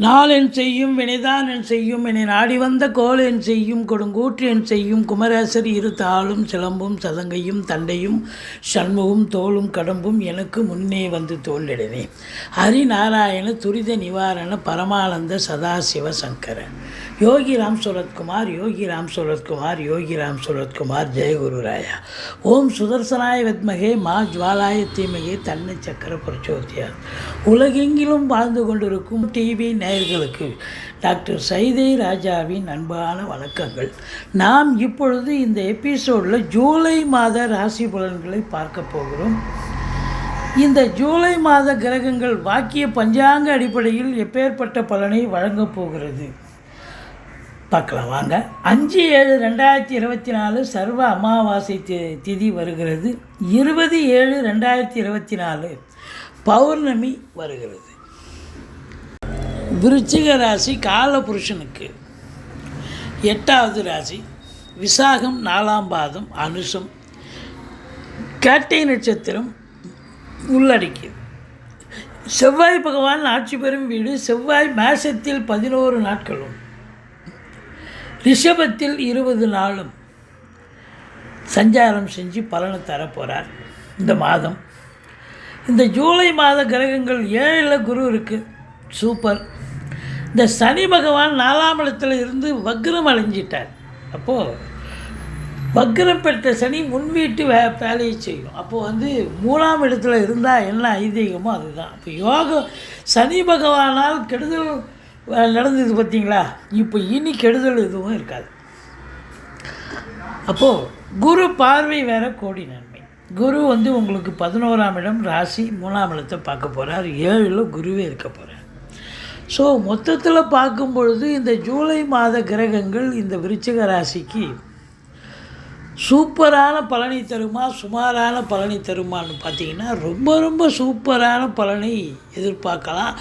நாள் என் செய்யும் வினைதான் என் செய்யும் என்னை நாடி வந்த கோல் என் செய்யும் கொடுங்கூற்று என் செய்யும் குமரேசர் இரு தாளும் சிலம்பும் சதங்கையும் தண்டையும் சண்முகம் தோளும் கடம்பும் எனக்கு முன்னே வந்து தோல்லிடனே ஹரிநாராயண துரித நிவாரண பரமானந்த சதாசிவ சங்கரன் யோகிராம் சுரத்குமார் யோகி ராம் சுரத்குமார் யோகிராம் சுரத்குமார் ஜெயகுருராயா ஓம் சுதர்சனாய வித்மகே மா ஜுவாலாய தீமகே தன்னை சக்கர பிரச்சோதியார் உலகெங்கிலும் வாழ்ந்து கொண்டிருக்கும் டிவி நேயர்களுக்கு. டாக்டர் சைதை ராஜாவின் அன்பான வணக்கங்கள். நாம் இப்பொழுது இந்த எபிசோடில் ஜூலை மாத ராசி பலன்களை பார்க்க போகிறோம். இந்த ஜூலை மாத கிரகங்கள் வாக்கிய பஞ்சாங்க அடிப்படையில் எப்பேற்பட்ட பலனை வழங்கப் போகிறது? பார்க்கலாம் வாங்க. அஞ்சு ஏழு ரெண்டாயிரத்தி இருபத்தி நாலு சர்வ அமாவாசை தி திதி வருகிறது. இருபது ஏழு ரெண்டாயிரத்தி இருபத்தி நாலு பௌர்ணமி வருகிறது. விருச்சிக ராசி காலபுருஷனுக்கு. எட்டாவது ராசி விசாகம் நாலாம் பாதம் அனுஷம். கேட்டை நட்சத்திரம் உள்ளடக்கியது செவ்வாய் பகவான் ஆட்சி பெறும் வீடு செவ்வாய் மேசத்தில் பதினோரு நாட்களும். ரிஷபத்தில் இருபது நாளும். சஞ்சாரம் செஞ்சு பலனை தரப்போகிறார் இந்த மாதம். இந்த ஜூலை மாத கிரகங்கள் ஏழில் குரு இருக்குது சூப்பர். இந்த சனி பகவான் நாலாம் இடத்துல இருந்து வக்ரம் அழிஞ்சிட்டார் அப்போது வக்ரம் பெற்ற சனி முன்வீட்டு வே வேலையை செய்யும். அப்போது வந்து மூணாம் இடத்துல இருந்தால் என்ன ஐதீகமோ அதுதான். இப்போ யோகம் சனி பகவானால் கெடுதல் நடந்தது பார்த்தீங்களா? இப்போ இனி கெடுதல் எதுவும் இருக்காது. அப்போது குரு பார்வை வேற கோடி நன்மை. குரு வந்து உங்களுக்கு பதினோராம் இடம் ராசி மூணாம் இடத்தை பார்க்க போகிறார் ஏழில் குருவே இருக்க போகிறார் ஸோ மொத்தத்தில் பார்க்கும் பொழுது இந்த ஜூலை மாத கிரகங்கள் இந்த விருச்சிக ராசிக்கு சூப்பரான பலனை தருமா சுமாரான பலனை தருமான்னு பார்த்தீங்கன்னா ரொம்ப ரொம்ப சூப்பரான பலனை எதிர்பார்க்கலாம்.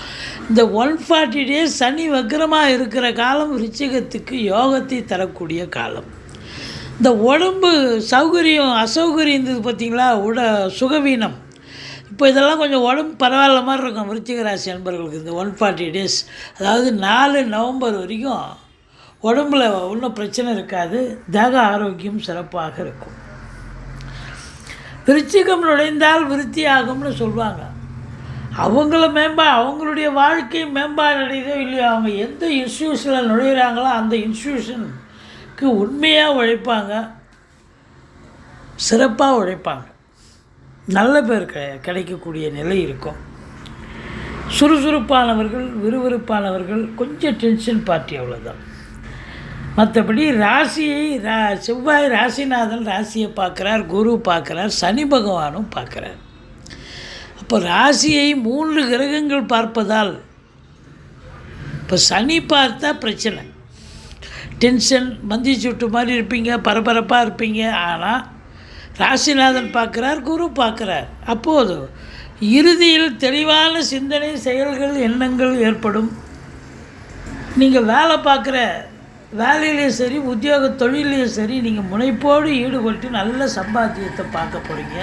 இந்த ஒன் ஃபார்ட்டி டேஸ் சனி வக்கரமாக இருக்கிற காலம் விருச்சிகத்துக்கு யோகத்தை தரக்கூடிய காலம். இந்த உடம்பு சௌகரியம் அசௌகரியம் இருந்தது பார்த்தீங்களா? உட சுகவீனம். இப்போ இதெல்லாம் கொஞ்சம் உடம்பு பரவாயில்ல மாதிரி இருக்கும் விருச்சிக ராசி நண்பர்களுக்கு இந்த ஒன் ஃபார்ட்டி டேஸ் அதாவது நாலு நவம்பர் வரைக்கும் உடம்புல ஒன்றும் பிரச்சனை இருக்காது தேக ஆரோக்கியம் சிறப்பாக இருக்கும். விருச்சிகம் நுழைந்தால் விருத்தி ஆகும்னு சொல்லுவாங்க அவங்கள மேம்பா அவங்களுடைய வாழ்க்கை மேம்பாடு அடையுதோ இல்லையோ அவங்க எந்த இன்ஸ்டியூஷனில் நுழையிறாங்களோ அந்த இன்ஸ்டியூஷனுக்கு உண்மையாக உழைப்பாங்க சிறப்பாக உழைப்பாங்க. நல்ல பேர் க கிடைக்கக்கூடிய நிலை இருக்கும். சுறுசுறுப்பானவர்கள் விறுவிறுப்பானவர்கள் கொஞ்சம் டென்ஷன் பார்ட்டி அவ்வளோதான் மற்றபடி ராசியை ரா செவ்வாய் ராசிநாதன் ராசியை பார்க்குறார் குரு பார்க்குறார் சனி பகவானும் பார்க்குறார். அப்போ ராசியை மூன்று கிரகங்கள் பார்ப்பதால் இப்போ சனி பார்த்தா பிரச்சனை. டென்ஷன் மந்தி சுட்டு மாதிரி இருப்பீங்க பரபரப்பாக இருப்பீங்க ஆனால் ராசிநாதன் பார்க்குறார் குரு பார்க்குறார். அப்போது இறுதியில் தெளிவான சிந்தனை செயல்கள் எண்ணங்கள் ஏற்படும். நீங்கள் வேலை பார்க்குற வேலையிலையும் சரி உத்தியோக தொழிலையும் சரி நீங்கள் முனைப்போடு ஈடுபட்டு நல்ல சம்பாத்தியத்தை பார்க்க போகிறீங்க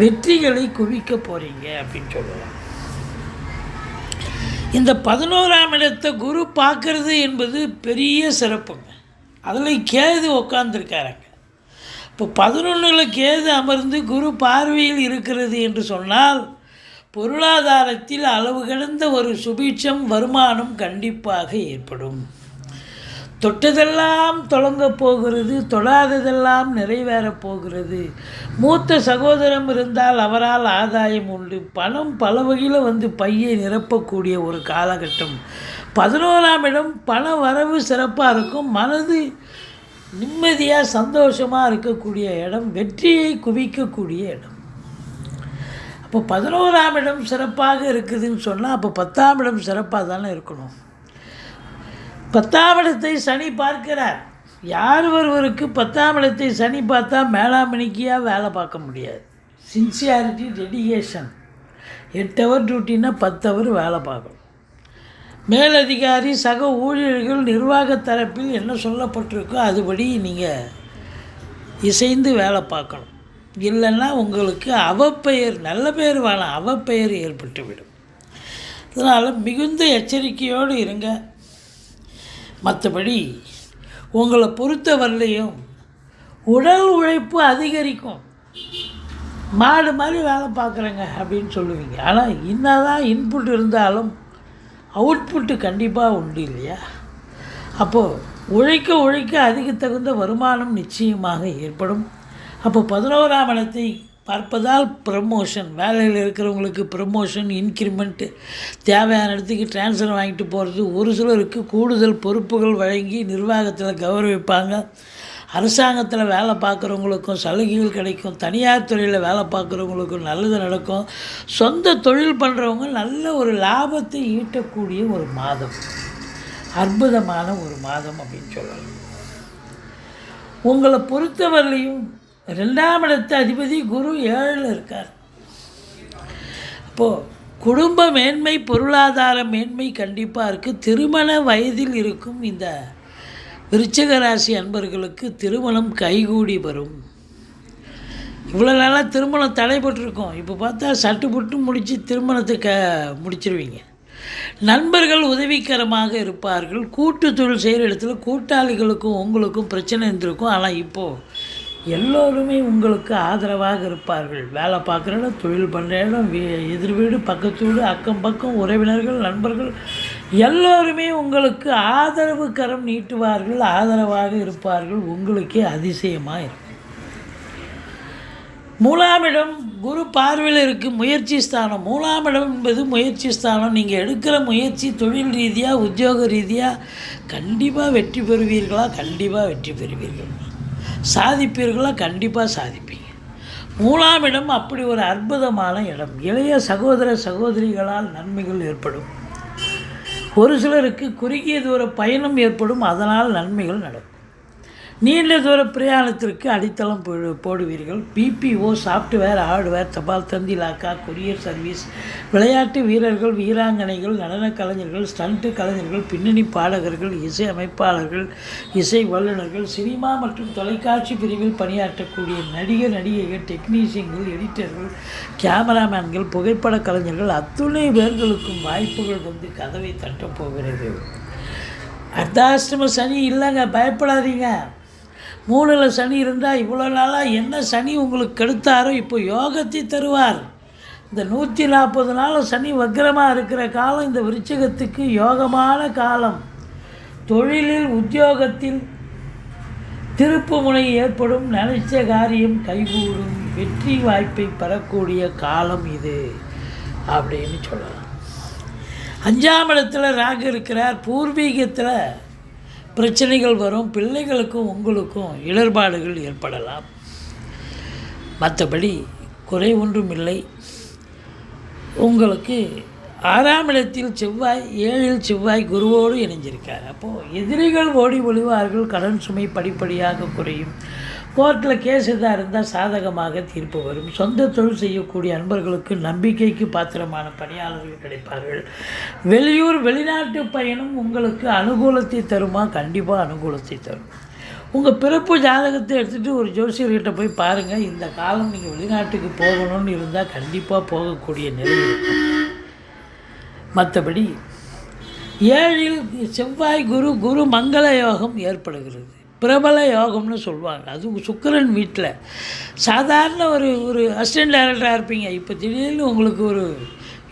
வெற்றிகளை குவிக்க போகிறீங்க அப்படின்னு சொல்லலாம். இந்த பதினோராம் இடத்தை குரு பார்க்கறது என்பது பெரிய சிறப்புங்க. அதில் கேது உட்காந்துருக்காருங்க இப்போ பதினொன்றில் கேது அமர்ந்து குரு பார்வையில் இருக்கிறது என்று சொன்னால் பொருளாதாரத்தில் அளவு கடந்த ஒரு சுபீட்சம் வருமானம் கண்டிப்பாக ஏற்படும். தொட்டதெல்லாம் தொடங்கப் போகிறது தொடாததெல்லாம் நிறைவேறப் போகிறது. மூத்த சகோதரம் இருந்தால் அவரால் ஆதாயம் உண்டு. பணம் பல வகையில் வந்து பையை நிரப்பக்கூடிய ஒரு காலகட்டம். பதினோராம் இடம் பண வரவு சிறப்பாக இருக்கும். மனது நிம்மதியாக சந்தோஷமாக இருக்கக்கூடிய இடம் வெற்றியை குவிக்கக்கூடிய இடம். அப்போ பதினோராம் இடம் சிறப்பாக இருக்குதுன்னு சொன்னால் அப்போ பத்தாம் இடம் சிறப்பாக தானே இருக்கணும். பத்தாம் இடத்தை சனி பார்க்கிறார். யார் ஒருவருக்கு பத்தாம் இடத்தை சனி பார்த்தா மேலாமணிக்கியாக வேலை பார்க்க முடியாது. சின்சியாரிட்டி டெடிகேஷன் எட்டு ஹவர் டியூட்டின்னா பத்து ஹவர் வேலை பார்க்கணும். மேலதிகாரி சக ஊழியர்கள் நிர்வாக தரப்பில் என்ன சொல்லப்பட்டிருக்கோ அதுபடி நீங்கள் இசைந்து வேலை பார்க்கணும். இல்லைன்னா உங்களுக்கு அவப்பெயர் நல்ல பெயர் வேணாம் அவப்பெயர் ஏற்பட்டுவிடும். அதனால் மிகுந்த எச்சரிக்கையோடு இருங்க. மற்றபடி உங்களை பொறுத்தவரையிலையும் உடல் உழைப்பு அதிகரிக்கும். மாடு மாதிரி வேலை பார்க்குறேங்க அப்படின்னு சொல்லுவீங்க. ஆனால் என்னதான் இன்புட் இருந்தாலும் அவுட்புட்டு கண்டிப்பாக உண்டு இல்லையா? அப்போது உழைக்க உழைக்க அதிக தகுந்த வருமானம் நிச்சயமாக ஏற்படும். அப்போ பதினோராம் இடத்தை பார்ப்பதால் ப்ரமோஷன் வேலையில் இருக்கிறவங்களுக்கு ப்ரமோஷன் இன்க்ரிமெண்ட்டு தேவையான இடத்துக்கு ட்ரான்ஸ்ஃபர் வாங்கிட்டு போகிறது ஒரு சிலருக்கு கூடுதல் பொறுப்புகள் வழங்கி நிர்வாகத்தில் கௌரவிப்பாங்க. அரசாங்கத்தில் வேலை பார்க்குறவங்களுக்கும் சலுகைகள் கிடைக்கும். தனியார் துறையில் வேலை பார்க்குறவங்களுக்கும் நல்லது நடக்கும். சொந்த தொழில் பண்ணுறவங்க நல்ல ஒரு லாபத்தை ஈட்டக்கூடிய ஒரு மாதம். அற்புதமான ஒரு மாதம் அப்படின்னு சொல்லலாம். உங்களை பொறுத்தவரையிலையும் ரெண்டாம் இடத்து அதிபதி குரு ஏழில் இருக்கார். அப்போது குடும்ப மேன்மை பொருளாதார மேன்மை கண்டிப்பாக இருக்குது திருமண வயதில் இருக்கும் இந்த விருச்சிக ராசி அன்பர்களுக்கு திருமணம் கைகூடி வரும். இவ்வளோ நாளாக திருமணம் தடைபட்டிருக்கோம். இப்போ பார்த்தா சட்டு புட்டு முடித்து திருமணத்தை க முடிச்சிருவீங்க. நண்பர்கள் உதவிகரமாக இருப்பார்கள். கூட்டு தொழில் செய்கிற இடத்துல கூட்டாளிகளுக்கும் உங்களுக்கும் பிரச்சனை இருந்திருக்கும். ஆனால் இப்போது எல்லோருமே உங்களுக்கு ஆதரவாக இருப்பார்கள். வேலை பார்க்குற இடம் தொழில் பண்ணுற இடம் வீ எதிர் வீடு பக்கத்து வீடு அக்கம் பக்கம் உறவினர்கள் நண்பர்கள் எல்லோருமே உங்களுக்கு ஆதரவு கரம் நீட்டுவார்கள் ஆதரவாக இருப்பார்கள். உங்களுக்கே அதிசயமாக இருக்கும் மூலாமிடம் குரு பார்வையில் இருக்குது முயற்சி ஸ்தானம். மூலாமிடம் என்பது முயற்சி ஸ்தானம். நீங்கள் எடுக்கிற முயற்சி தொழில் ரீதியாக உத்தியோக ரீதியாக கண்டிப்பாக வெற்றி பெறுவீர்களா? கண்டிப்பாக வெற்றி பெறுவீர்கள். சாதிப்பீர்களா? கண்டிப்பாக சாதிப்பீங்க. மூலாமிடம் அப்படி ஒரு அற்புதமான இடம். இளைய சகோதர சகோதரிகளால் நன்மைகள் ஏற்படும். ஒரு சிலருக்கு குறுகிய தூர பயணம் ஏற்படும் அதனால் நன்மைகள் நடக்கும். நீண்ட தூர பிரயாணத்திற்கு அடித்தளம் போடுவீர்கள். பிபிஓ சாஃப்ட்வேர் ஹார்ட்வேர் தபால் தந்தி லாக்கா கொரியர் சர்வீஸ் விளையாட்டு வீரர்கள் வீராங்கனைகள் நடனக் கலைஞர்கள் ஸ்டண்ட்டு கலைஞர்கள் பின்னணி பாடகர்கள் இசை அமைப்பாளர்கள் இசை வல்லுநர்கள் சினிமா மற்றும் தொலைக்காட்சி பிரிவில் பணியாற்றக்கூடிய நடிகர் நடிகைகள் டெக்னீஷியன்கள் எடிட்டர்கள் கேமராமேன்கள் புகைப்பட கலைஞர்கள் அத்துணை பேர்களுக்கும் வாய்ப்புகள் வந்து கதவை தட்டப்போகிறது அர்த்தாஷ்டம சனி இல்லைங்க பயப்படாதீங்க. மூணில் சனி இருந்தால் இவ்வளோ நாளாக என்ன சனி உங்களுக்கு கெடுத்தாரோ இப்போ யோகத்தை தருவார். இந்த நூற்றி நாற்பது நாள் சனி வக்ரமாக இருக்கிற காலம் இந்த விருச்சகத்துக்கு யோகமான காலம். தொழிலில் உத்தியோகத்தில் திருப்புமுனை ஏற்படும். நினைச்ச காரியம் கைகூடும். வெற்றி வாய்ப்பை பெறக்கூடிய காலம் இது அப்படின்னு சொல்லலாம். அஞ்சாம் இடத்துல ராகு இருக்கிறார். பூர்வீகத்தில் பிரச்சனைகள் வரும் பிள்ளைகளுக்கும் உங்களுக்கும் இடர்பாடுகள் ஏற்படலாம். மற்றபடி குறை ஒன்றும் இல்லை. உங்களுக்கு ஆறாம் இடத்தில் செவ்வாய் ஏழில் செவ்வாய் குருவோடு இணைஞ்சிருக்கார். அப்போது எதிரிகள் ஓடி ஒளிவார்கள் கடன் சுமை படிப்படியாக குறையும். கோர்ட்டில் கேஸ் எதாக இருந்தால் சாதகமாக தீர்ப்பு வரும். சொந்த தொழில் செய்யக்கூடிய அன்பர்களுக்கு நம்பிக்கைக்கு பாத்திரமான பணியாளர்கள் கிடைப்பார்கள். வெளியூர் வெளிநாட்டு பயணம் உங்களுக்கு அனுகூலத்தை தருமா? கண்டிப்பாக அனுகூலத்தை தரும். உங்கள் பிறப்பு ஜாதகத்தை எடுத்துகிட்டு ஒரு ஜோசியர்கிட்ட போய் பாருங்கள் இந்த காலம் நீங்கள் வெளிநாட்டுக்கு போகணும்னு இருந்தால் கண்டிப்பாக போகக்கூடிய நிலை இருக்கும். மற்றபடி ஏழில் செவ்வாய் குரு குரு மங்கள யோகம் ஏற்படுகிறது. பிரபல யோகம்னு சொல்லுவாங்க. அது சுக்கரன் வீட்டில் சாதாரண ஒரு ஒரு அசிஸ்டன்ட் டைரக்டராக இருப்பீங்க. இப்போ திடீர்னு உங்களுக்கு ஒரு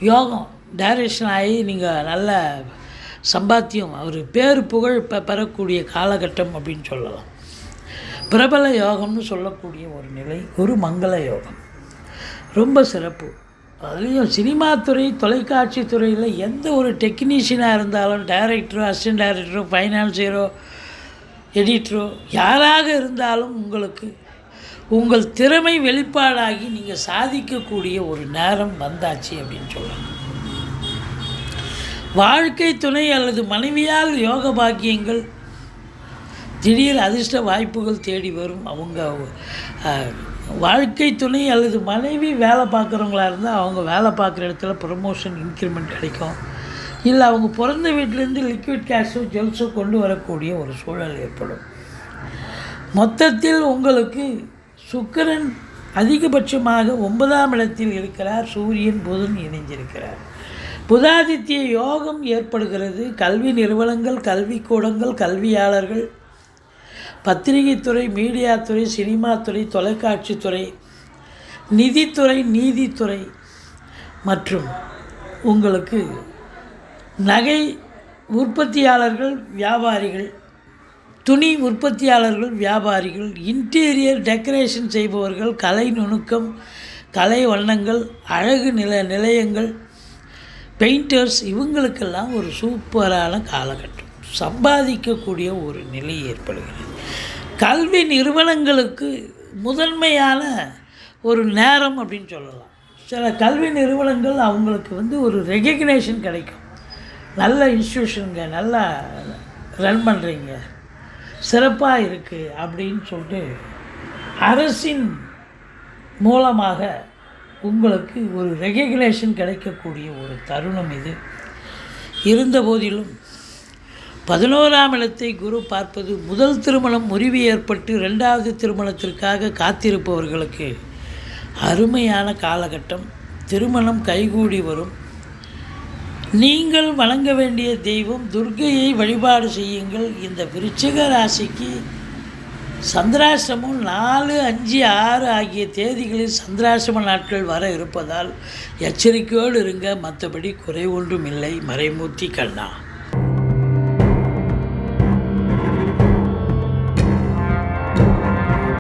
யோகம் டைரக்ஷன் ஆகி நீங்கள் நல்ல சம்பாத்தியம் அவர் பேர் புகழ் பெ பெறக்கூடிய காலகட்டம் அப்படின்னு சொல்லலாம். பிரபல யோகம்னு சொல்லக்கூடிய ஒரு நிலை குரு மங்கள யோகம். ரொம்ப சிறப்பு. அதுலேயும் சினிமா துறை தொலைக்காட்சி துறையில் எந்த ஒரு டெக்னீஷியனாக இருந்தாலும் டைரக்டரோ அசிஸ்டன்ட் டைரக்டரோ ஃபைனான்சியரோ எடிட்டரோ யாராக இருந்தாலும் உங்களுக்கு உங்கள் திறமை வெளிப்பாடாகி நீங்கள் சாதிக்கக்கூடிய ஒரு நேரம் வந்தாச்சு அப்படின்னு சொல்லலாம் வாழ்க்கை துணை அல்லது மனைவியால் யோக பாக்கியங்கள் திடீர் அதிர்ஷ்ட வாய்ப்புகள் தேடி வரும். அவங்க வாழ்க்கை துணை அல்லது மனைவி வேலை பார்க்குறவங்களா இருந்தால் அவங்க வேலை பார்க்குற இடத்துல ப்ரமோஷன் இன்க்ரிமெண்ட் கிடைக்கும். இல்லை அவங்க பிறந்த வீட்டிலேருந்து லிக்விட் கேஷோ ஜெல்ஸோ கொண்டு வரக்கூடிய ஒரு சூழல் ஏற்படும். மொத்தத்தில் உங்களுக்கு சுக்கிரன் அதிகபட்சமாக ஒன்பதாம் இடத்தில் இருக்கிறார். சூரியன் புதன் இணைஞ்சிருக்கிறார் புதாதித்ய யோகம் ஏற்படுகிறது. கல்வி நிறுவனங்கள் கல்விக்கூடங்கள் கல்வியாளர்கள் பத்திரிகைத்துறை மீடியாத்துறை சினிமாத்துறை தொலைக்காட்சித்துறை நிதித்துறை நீதித்துறை மற்றும் உங்களுக்கு நகை உற்பத்தியாளர்கள் வியாபாரிகள் துணி உற்பத்தியாளர்கள் வியாபாரிகள் இன்டீரியர் டெக்கரேஷன் செய்பவர்கள் கலை நுணுக்கம் கலை வண்ணங்கள் அழகு நில நிலையங்கள் பெயிண்டர்ஸ் இவங்களுக்கெல்லாம் ஒரு சூப்பரான காலகட்டம். சம்பாதிக்கக்கூடிய ஒரு நிலை ஏற்படுகிறது. கல்வி நிறுவனங்களுக்கு முதன்மையான ஒரு நேரம் அப்படின்னு சொல்லலாம். சில கல்வி நிறுவனங்கள் அவங்களுக்கு வந்து ஒரு ரெகக்னேஷன் கிடைக்கும். நல்ல இன்ஸ்டியூஷனுங்க நல்லா ரன் பண்ணுறீங்க சிறப்பாக இருக்குது அப்படின்னு சொல்லிட்டு அரசின் மூலமாக உங்களுக்கு ஒரு ரெகக்னேஷன் கிடைக்கக்கூடிய ஒரு தருணம் இது. இருந்த போதிலும் பதினோராம் இடத்தை குரு பார்ப்பது முதல் திருமணம் முறிவு ஏற்பட்டு ரெண்டாவது திருமணத்திற்காக காத்திருப்பவர்களுக்கு அருமையான காலகட்டம். திருமணம் கைகூடி வரும். நீங்கள் வழங்க வேண்டிய தெய்வம் துர்க்கையை வழிபாடு செய்யுங்கள். இந்த விருச்சிக ராசிக்கு சந்திராசிரமம் நாலு அஞ்சு ஆறு ஆகிய தேதிகளில் சந்திராசிரம நாட்கள் வர இருப்பதால் எச்சரிக்கையோடு இருங்க. மற்றபடி குறை ஒன்றும் இல்லை. மறைமூர்த்தி கண்ணா.